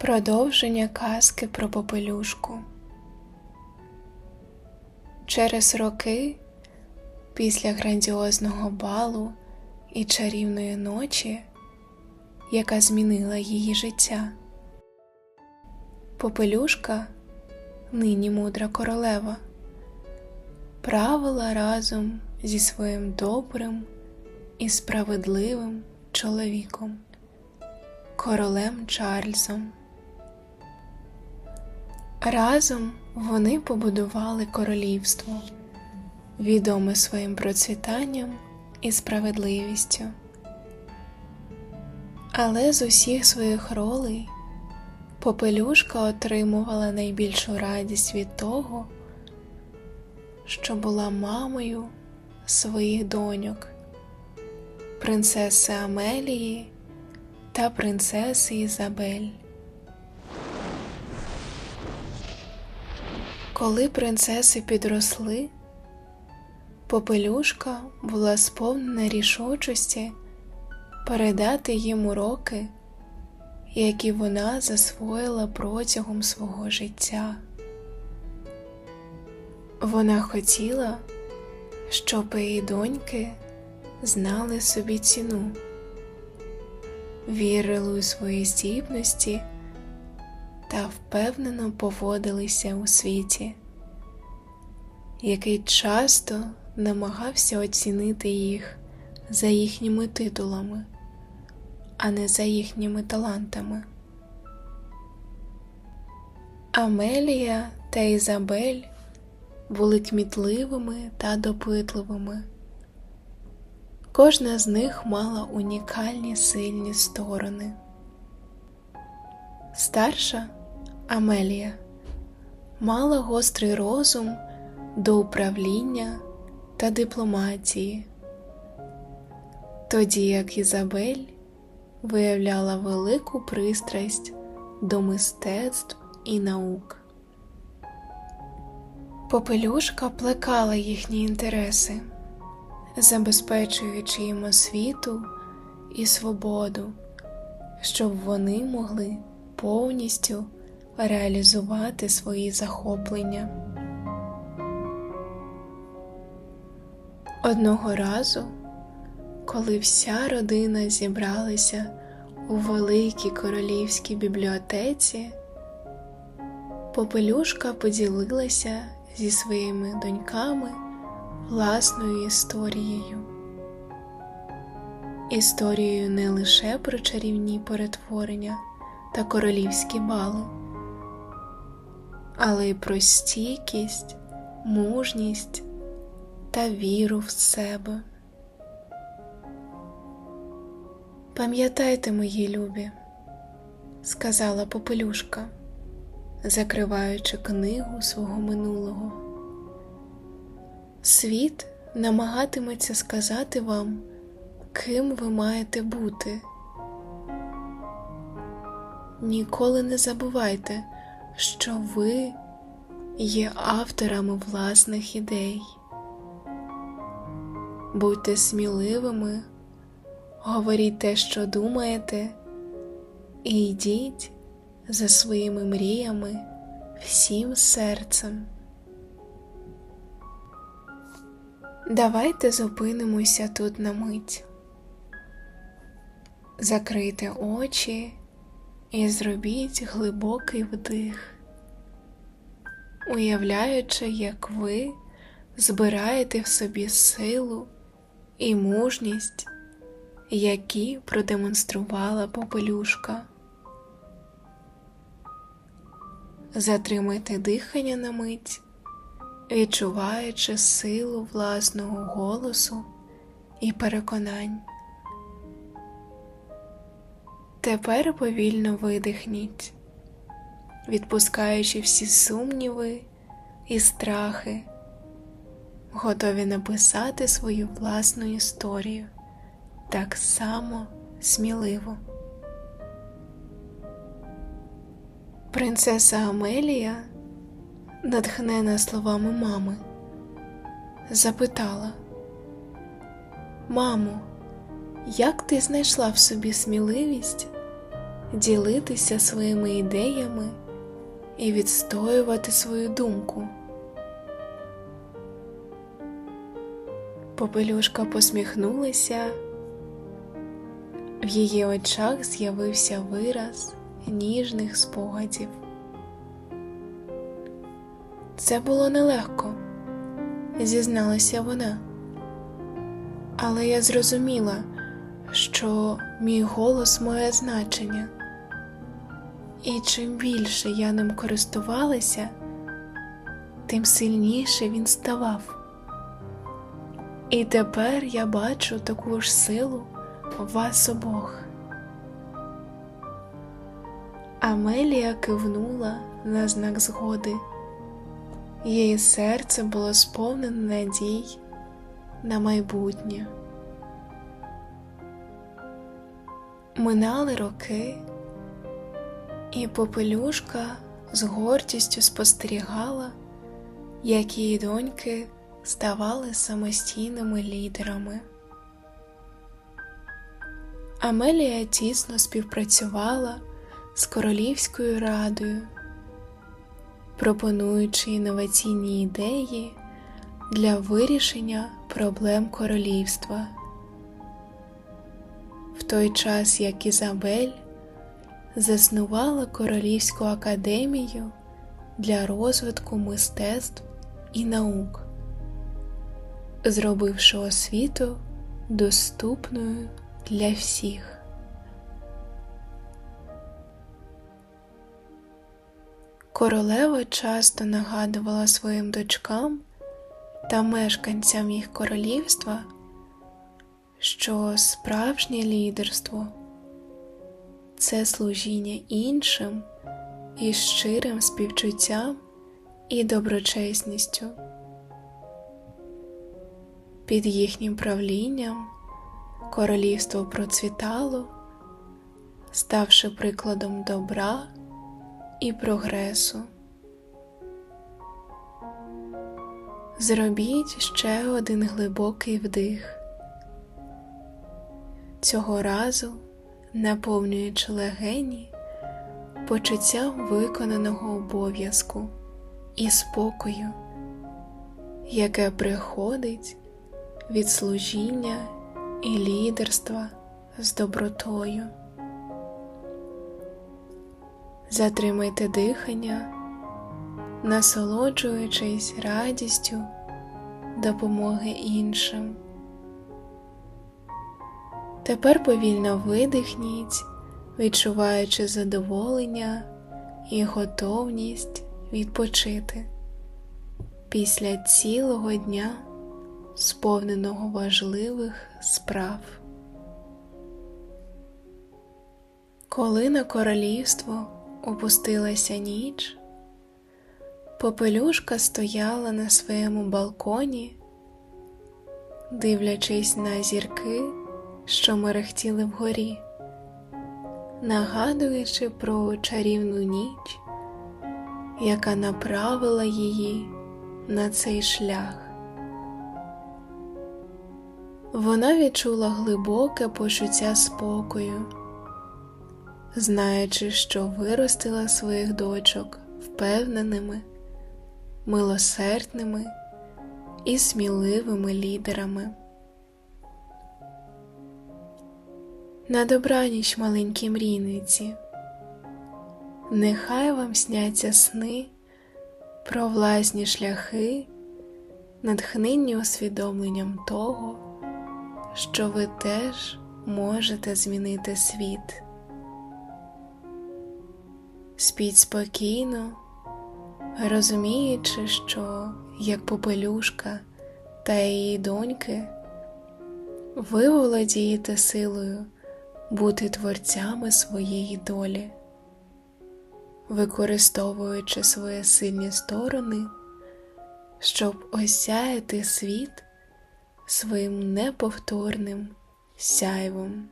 Продовження казки про попелюшку. Через роки, після грандіозного балу і чарівної ночі, яка змінила її життя, попелюшка, нині мудра королева, правила разом зі своїм добрим і справедливим чоловіком, королем Чарльзом. Разом вони побудували королівство, відоме своїм процвітанням і справедливістю. Але з усіх своїх ролей попелюшка отримувала найбільшу радість від того, що була мамою своїх доньок, принцеси Амелії та принцеси Ізабель. Коли принцеси підросли, попелюшка була сповнена рішучості передати їм уроки, які вона засвоїла протягом свого життя. Вона хотіла, щоб її доньки знали собі ціну, вірили у свої здібності та впевнено поводилися у світі, який часто намагався оцінити їх за їхніми титулами, а не за їхніми талантами. Амелія та Ізабель були кмітливими та допитливими. Кожна з них мала унікальні сильні сторони. Старша Амелія мала гострий розум до управління та дипломатії, тоді як Ізабель виявляла велику пристрасть до мистецтв і наук. Попелюшка плекала їхні інтереси, забезпечуючи їм освіту і свободу, щоб вони могли повністю реалізувати свої захоплення. Одного разу, коли вся родина зібралася у великій королівській бібліотеці, Попелюшка поділилася зі своїми доньками власною історією, історією не лише про чарівні перетворення та королівські бали, але й про стійкість, мужність та віру в себе. Пам'ятайте, мої любі, сказала попелюшка, закриваючи книгу свого минулого. Світ намагатиметься сказати вам, ким ви маєте бути. Ніколи не забувайте, що ви є авторами власних ідей. Будьте сміливими, говоріть те, що думаєте, і йдіть за своїми мріями всім серцем. Давайте зупинимося тут на мить. Закрийте очі і зробіть глибокий вдих, уявляючи, як ви збираєте в собі силу і мужність, які продемонструвала попелюшка. Затримайте дихання на мить, відчуваючи силу власного голосу і переконань. Тепер повільно видихніть, відпускаючи всі сумніви і страхи, готові написати свою власну історію так само сміливо. Принцеса Амелія, натхнена словами мами, запитала Мамо, як ти знайшла в собі сміливість ділитися своїми ідеями і відстоювати свою думку. Попелюшка посміхнулася, в її очах з'явився вираз ніжних спогадів. Це було нелегко, зізналася вона, але я зрозуміла, що мій голос має значення, і чим більше я ним користувалася, тим сильніше він ставав. І тепер я бачу таку ж силу в вас обох. Амелія кивнула на знак згоди. Її серце було сповнене надій на майбутнє. Минали роки, і попелюшка з гордістю спостерігала, як її доньки ставали самостійними лідерами. Амелія тісно співпрацювала з Королівською радою, пропонуючи інноваційні ідеї для вирішення проблем королівства. В той час як Ізабель заснувала Королівську академію для розвитку мистецтв і наук, зробивши освіту доступною для всіх. Королева часто нагадувала своїм дочкам та мешканцям їх королівства, що справжнє лідерство це служіння іншим із щирим співчуттям і доброчесністю. Під їхнім правлінням королівство процвітало, ставши прикладом добра і прогресу. Зробіть ще один глибокий вдих. Цього разу, наповнюючи легені почуттям виконаного обов'язку і спокою, яке приходить від служіння і лідерства з добротою. Затримайте дихання, насолоджуючись радістю допомоги іншим. Тепер повільно видихніть, відчуваючи задоволення і готовність відпочити після цілого дня, сповненого важливих справ. Коли на королівство опустилася ніч, попелюшка стояла на своєму балконі, дивлячись на зірки, що мерехтіли вгорі, нагадуючи про чарівну ніч, яка направила її на цей шлях. Вона відчула глибоке почуття спокою знаючи, що виростила своїх дочок впевненими, милосердними і сміливими лідерами. На добраніч маленькі мрійниці, нехай вам сняться сни про власні шляхи, натхненні усвідомленням того, що ви теж можете змінити світ. Спіть спокійно, розуміючи, що як попелюшка та її доньки, ви володієте силою бути творцями своєї долі, використовуючи свої сильні сторони, щоб осяяти світ своїм неповторним сяйвом.